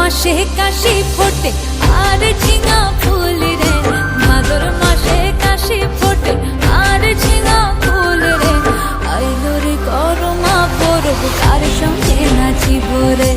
মাসে কাশি ফোটে, আর ঝিঙা ফুল রে। মাদুর মাসে কাশি ফোটে, আর ঝিঙা ফুল রে। আইলো রে করমা পরব, কার সঙ্গে নাচিব রে?